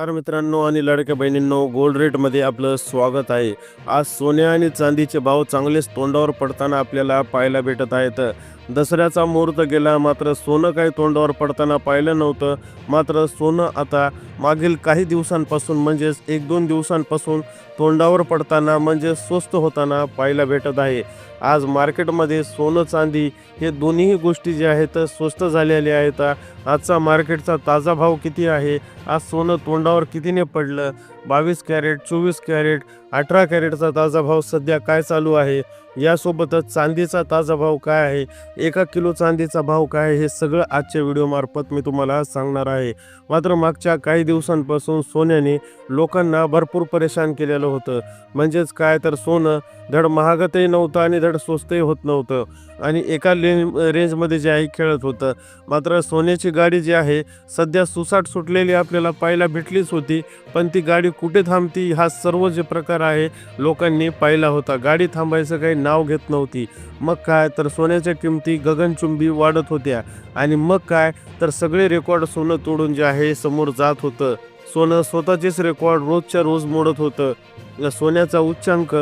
नमस्कार मित्रांनो आणि लाडक्या बहिणींनो गोल्ड रेटमध्ये आपलं स्वागत आहे. आज सोन्या आणि चांदीचे भाव चांगलेच तोंडावर पडताना आपल्याला पाहायला भेटत आहेत. दसऱ्याचा मुहूर्त गेला मात्र सोनं काही तोंडावर पडताना पाहिलं नव्हतं. मात्र सोनं आता मागील काही दिवसांपासून म्हणजेच एक दोन दिवसांपासून तोंडावर पडताना म्हणजे स्वस्त होताना पाहायला भेटत आहे. आज मार्केटमध्ये सोनं चांदी हे दोन्ही गोष्टी ज्या आहेत स्वस्त झालेल्या आहेत. आजचा मार्केटचा ताजा भाव किती आहे? आज सोनं तोंडावर कितीने पडलं? बावीस कॅरेट चोवीस कॅरेट अठरा कॅरेटचा ताजा भाव सध्या काय चालू आहे? यासोबतच चांदीचा ताजा भाव काय आहे? एका किलो चांदीचा भाव काय आहे? हे सगळं आजच्या व्हिडिओमार्फत मी तुम्हाला सांगणार आहे. मात्र मागच्या काही दिवसांपासून सोन्याने लोकांना भरपूर परेशान केलेलं होतं. म्हणजेच काय तर सोनं धड महागतही नव्हतं आणि धड स्वस्तही होत नव्हतं. आणि एका ले रेंजमध्ये जे आहे खेळत होतं. मात्र सोन्याची गाडी जी आहे सध्या सुसाट सुटलेली आपल्याला पाहायला भेटलीच होती. पण ती गाडी कुठे थांबती? हा सर्व जे प्रकार आहे लोकांनी पाहिला होता. गाडी थांबायचं काही नाव घेत नव्हती. मग काय? तर सोन्याच्या किमती गगनचुंबी वाढत होत्या. आणि मग काय? तर सगळे रेकॉर्ड सोनं तोडून जे आहे समोर जात होतं. सोनं स्वतःचेच रेकॉर्ड रोजच्या रोज मोडत होतं. सोन्याचा उच्चांक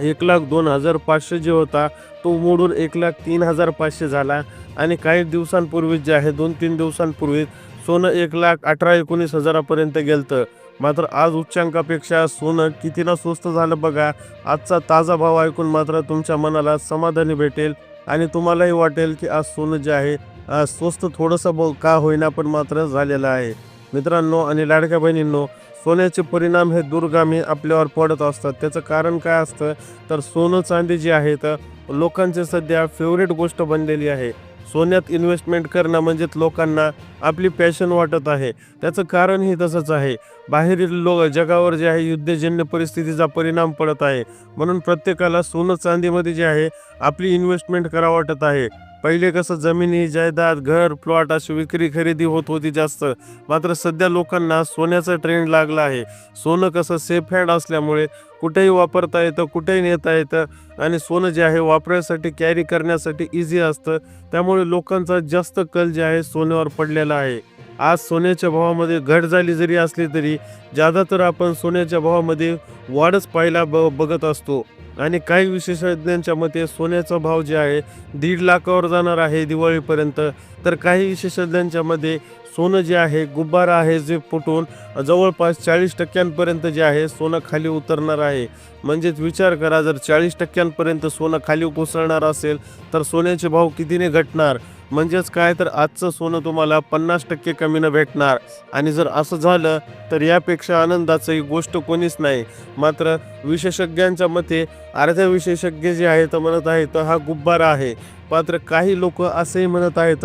एक लाख दोन हजार पाचशे जे होता तो मोडून एक लाख तीन हजार पाचशे झाला. आणि काही दिवसांपूर्वीच जे आहे दोन तीन दिवसांपूर्वी सोनं एक लाख अठरा एकोणीस हजारापर्यंत गेलतं. मात्र आज उच्चांकापेक्षा सोनं कितीना स्वस्त झालं बघा. आजचा ताजा भाव ऐकून मात्र तुमच्या मनाला समाधानी भेटेल आणि तुम्हालाही वाटेल की आज सोनं जे आहे आज स्वस्त थोडंसं का होईना पण मात्र झालेलं आहे. मित्रांनो आणि लाडक्या बहिणींनो सोन्याचे परिणाम हे दूरगामी आपल्यावर पडत असतात. त्याचं कारण काय असतं? तर सोनं चांदी जी आहे तर लोकांचे सध्या फेवरेट गोष्ट बनलेली आहे. सोन्यात इन्व्हेस्टमेंट करणं म्हणजेच लोकांना आपली पॅशन वाटत आहे. त्याचं कारणही तसंच आहे. बाहेरील लोक जगावर जे आहे युद्धजन्य परिस्थितीचा परिणाम पडत आहे. म्हणून प्रत्येकाला सोनं चांदीमध्ये जे आहे आपली इन्व्हेस्टमेंट करा वाटत आहे. पहिले कसं जमिनी जायदाद घर प्लॉट अशी विक्री खरेदी होत होती जास्त. मात्र सध्या लोकांना सोन्याचा ट्रेंड लागला आहे. सोनं कसं सेफ हँड असल्यामुळे कुठेही वापरता येतं कुठेही नेता येतं. आणि सोनं जे आहे वापरण्यासाठी कॅरी करण्यासाठी इझी असतं. त्यामुळे लोकांचा जास्त कल जे आहे सोन्यावर पडलेला आहे. आज सोन्याच्या भावामध्ये घट झाली जरी असली तरी ज्यादा तर आपण सोन्याच्या भावामध्ये वाढच पाहायला ब बघत असतो. आणि काही विशेषज्ञांच्या मते सोन्याचा भाव जे आहे दीड लाखावर जाणार आहे दिवाळीपर्यंत. तर काही विशेषज्ञांच्या मते सोनं जे आहे गुब्बारा आहे जे फुटून जवळपास चाळीस टक्क्यांपर्यंत जे आहे सोनं खाली उतरणार आहे. म्हणजेच विचार करा जर चाळीस टक्क्यांपर्यंत सोनं खाली कोसळणार असेल तर सोन्याचे भाव कितीने घटणार? म्हणजेच काय? तर आजचं सोनं तुम्हाला पन्नास टक्के कमीनं भेटणार. आणि जर असं झालं तर यापेक्षा आनंदाची गोष्ट कोणीच नाही. मात्र विशेषज्ञांच्या मते अर्ध्या विशेषज्ञ जे आहेत म्हणत आहेत हा गुब्बारा आहे. मात्र काही लोक असेही म्हणत आहेत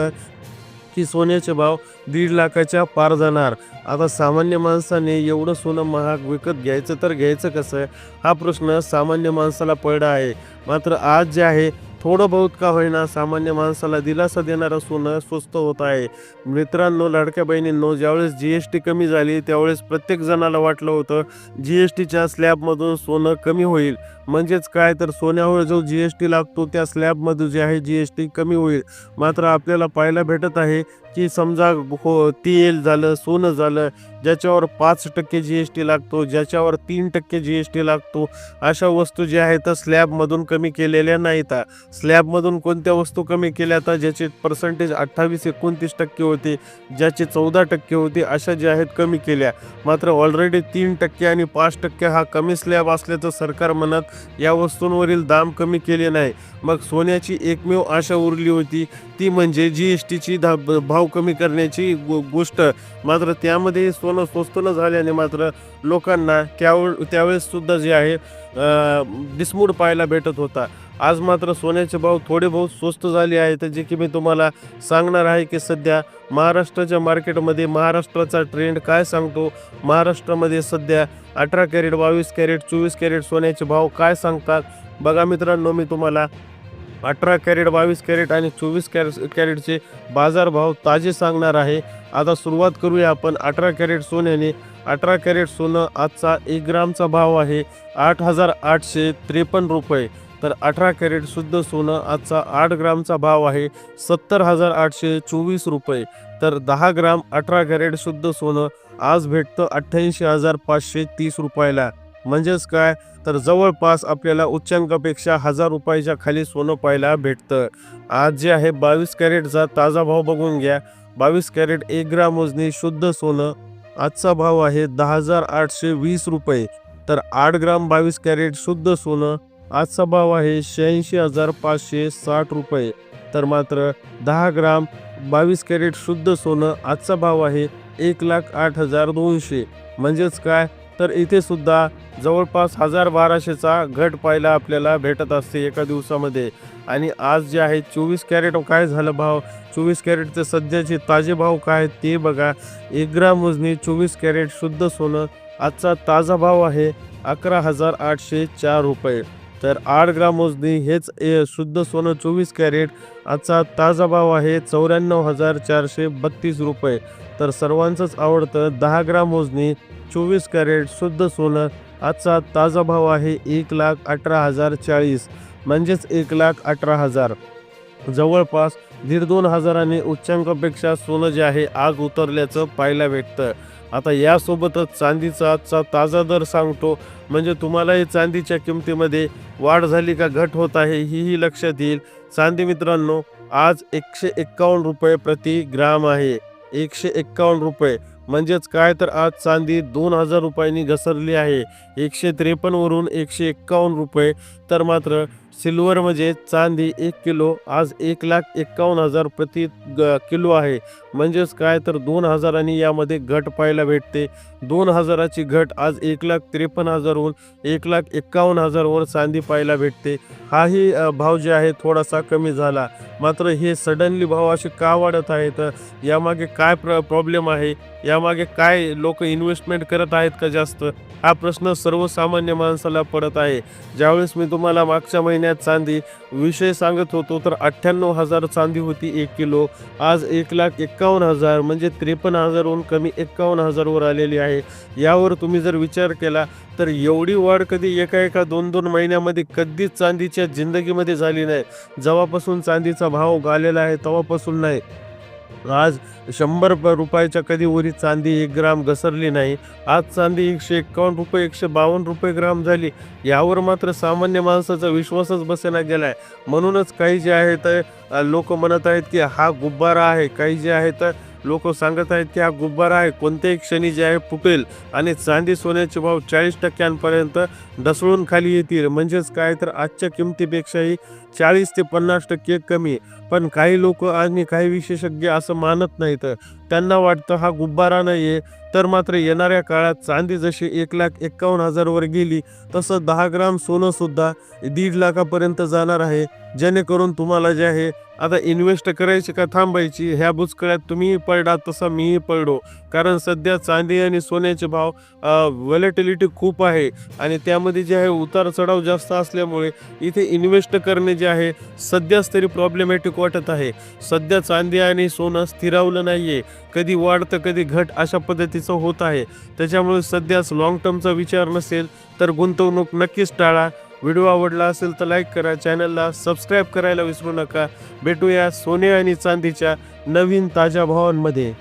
की सोन्याचे भाव दीड लाखाच्या पार जाणार. आता सामान्य माणसाने एवढं सोनं महाग विकत घ्यायचं तर घ्यायचं कसं? हा प्रश्न सामान्य माणसाला पडला आहे. मात्र आज जे आहे थोडं बहुत का होईना सामान्य माणसाला दिलासा देणारा सोनं स्वस्त होत आहे. मित्रांनो लाडक्या बहिणींनो ज्यावेळेस जी एस टी कमी झाली त्यावेळेस प्रत्येक जणाला वाटलं होतं जी एस टीच्या स्लॅबमधून सोनं कमी होईल. म्हणजेच काय? तर सोन्यावर जो जी एस टी लागतो त्या स्लॅबमध्ये जे आहे जी एस टी कमी होईल. मात्र आपल्याला पाहायला भेटत आहे की समजा हो तेल झालं सोनं झालं ज्याच्यावर पाच टक्के जी एस टी लागतो ज्याच्यावर तीन टक्के जी एस टी लागतो अशा वस्तू ज्या आहेत स्लॅबमधून कमी केलेल्या नाहीत. स्लॅबमधून कोणत्या वस्तू कमी केल्या तर ज्याचे पर्सेंटेज अठ्ठावीस एकोणतीस टक्के होते ज्याचे चौदा टक्के होते अशा ज्या आहेत कमी केल्या. मात्र ऑलरेडी तीन टक्के आणि पाच टक्के हा कमी स्लॅब असल्याचं सरकार म्हणत या वस्तूंवरील दाम कमी केले नाही. मग सोन्याची एकमेव आशा उरली होती ती म्हणजे जी एस टीची भाव कमी करण्याची गो गोष्ट. मात्र त्यामध्ये सोनं स्वस्त न झाल्याने मात्र लोकांना त्यावेळ त्यावेळेससुद्धा जे आहे डिसमूड पाहायला भेटत होता. आज मात्र सोन्याचे भाव थोडे बहुत स्वस्त झाले आहेत जे की मी तुम्हाला सांगणार आहे की सध्या महाराष्ट्राच्या मार्केटमध्ये महाराष्ट्राचा ट्रेंड काय सांगतो? महाराष्ट्रामध्ये सध्या अठरा कॅरेट बावीस कॅरेट चोवीस कॅरेट सोन्याचे भाव काय सांगतात? बघा मित्रांनो मी तुम्हाला अठरा कॅरेट बावीस कॅरेट आणि चोवीस कॅरे कॅरेटचे बाजारभाव ताजे सांगणार आहे. आता सुरुवात करूया आपण अठरा कॅरेट सोन्याने. अठरा कॅरेट सोनं आजचा एक ग्रामचा भाव आहे आठ हजार आठशे त्रेपन्न रुपये. तर अठरा कॅरेट शुद्ध सोनं आजचा आठ ग्रामचा भाव आहे सत्तर हजार आठशे चोवीस रुपये. तर दहा ग्राम अठरा कॅरेट शुद्ध सोनं आज भेटतं अठ्ठ्याऐंशी हजार पाचशे तीस रुपयाला. म्हणजेच काय? तर जवळपास आपल्याला उच्चांकापेक्षा हजार रुपयाच्या खाली सोनं पाहायला भेटतं. आज जे आहे बावीस कॅरेटचा ताजा भाव बघून घ्या. बावीस कॅरेट एक ग्राम मोजणी शुद्ध सोनं. आजचा भाव आहे दहा हजार आठशे वीस रुपये. तर आठ ग्राम बावीस कॅरेट शुद्ध सोनं. आजचा भाव आहे शहाऐंशी हजार पाचशे साठ रुपये. तर मात्र दहा ग्राम बावीस कॅरेट शुद्ध सोनं आजचा भाव आहे एक लाख आठ हजार दोनशे. म्हणजेच काय? तर इथे सुद्धा जवळपास हजार बाराशेचा घट पाहायला आपल्याला भेटत असते एका दिवसामध्ये. आणि आज जे आहे चोवीस कॅरेट काय झालं भाव? चोवीस कॅरेटचे सध्याचे ताजे भाव काय आहेत ते बघा. एक ग्राम मोजणी चोवीस कॅरेट शुद्ध सोनं आजचा ताजा भाव आहे अकरा हजार आठशे चार रुपये. तर आठ ग्राम मोजणी हेच ए शुद्ध सोनं चोवीस कॅरेट आजचा ताजा भाव आहे चौऱ्याण्णव हजार चारशे बत्तीस रुपये. तर सर्वांचंच आवडतं दहा ग्राम मोजणी चोवीस कॅरेट शुद्ध सोनं आजचा ताजा भाव आहे एक लाख अठरा हजार चाळीस म्हणजेच एक लाख अठरा हजार. जवळपास दीड दोन हजारांनी उच्चांकापेक्षा सोनं जे आहे आग उतरल्याचं पाहायला भेटतं. आता यासोबतच चांदीचा आजचा ताजा दर सांगतो म्हणजे तुम्हालाही चांदीच्या किमतीमध्ये वाढ झाली का घट होत आहे हीही लक्षात येईल. चांदी मित्रांनो आज एकशे एक्कावन्न रुपये प्रति ग्राम आहे. एकशे एक्कावन्न रुपये. म्हणजेच काय तर आज चांदी दोन हजार रुपयांनी घसरली आहे. एकशे त्रेपन्नवरून एकशे एक्कावन्न रुपये तर मात्र सिल्वर म्हणजे चांदी एक किलो आज एक लाख एक्कावन्न हजार प्रति ग किलो आहे. म्हणजेच काय तर दोन हजारांनी यामध्ये घट पाहायला भेटते. दोन हजाराची घट आज एक लाख त्रेपन्न हजारहून एक लाख एक्कावन्न हजारवर चांदी पाहायला भेटते. हाही भाव जे आहे थोडासा कमी झाला. मात्र हे सडनली भाव असे का वाढत आहेत? यामागे काय प्र प्रॉब्लेम आहे? यामागे काय लोक इन्व्हेस्टमेंट करत आहेत का जास्त? हा प्रश्न सर्वसामान्य माणसाला पडत आहे. ज्यावेळेस मी तुम्हाला मागच्या महिन्यात चांदी. विषय सांगत होतो तर अठ्ठ्याण्णव हजार चांदी होती एक किलो. आज एक लाख एक्कावन्न हजार म्हणजे त्रेपन्न हजारहून कमी एक्कावन्न हजारवर आलेली आहे. यावर तुम्ही जर विचार केला तर एवढी वाढ कधी एका एका दोन दोन महिन्यामध्ये कधीच चांदीच्या जिंदगीमध्ये झाली नाही. जेव्हापासून चांदीचा भाव गालेला आहे तेव्हापासून नाही. आज शंभर रुपयाच्या कधी उरी चांदी एक ग्राम घसरली नाही आज चांदी एकशे एक्कावन्न रुपये एकशे बावन्न रुपये ग्राम झाली. यावर मात्र सामान्य माणसाचा विश्वासच बसेना गेला आहे म्हणूनच काही जे आहेत लोक म्हणत आहेत की हा गुब्बारा आहे काही जे आहेत लोक सांगत आहेत त्या गुब्बारा आहे कोणत्याही क्षणी जे आहे फुटेल आणि चांदी सोन्याचे भाव चाळीस टक्क्यांपर्यंत ढसळून खाली येतील. म्हणजेच काय तर आजच्या किमतीपेक्षाही चाळीस ते पन्नास टक्के कमी. पण काही लोक आणि काही विशेषज्ञ असं मानत नाहीत. त्यांना वाटतं हा गुब्बारा नाही आहे तर मात्र येणाऱ्या काळात चांदी जशी एक लाख एक्कावन्न हजारवर गेली तसं दहा ग्राम सोनंसुद्धा दीड लाखापर्यंत जाणार आहे. जेणेकरून तुम्हाला जे आहे आता इन्व्हेस्ट करायची का थांबायची ह्या बुचकळ्यात तुम्हीही पडला तसा मीही पडलो कारण सध्या चांदी आणि सोन्याचे भाव व्हॅलेटिलिटी खूप आहे. आणि त्यामध्ये जे आहे उतार चढाव जास्त असल्यामुळे इथे इन्व्हेस्ट करणे जे आहे सध्याच तरी प्रॉब्लेमॅटिक वाटत आहे. सध्या चांदी आणि सोनं स्थिरावलं नाही आहे कधी वाढतं कधी घट अशा पद्धतीचं होत आहे. त्याच्यामुळे सध्याच लाँग टर्मचा विचार नसेल तर गुंतवणूक नक्कीच टाळा. व्हिडिओ आवडला असेल तर लाईक करा चॅनलला सबस्क्राईब करायला विसरू नका. भेटूया सोने आणि चांदीच्या नवीन ताज्या भावांमध्ये.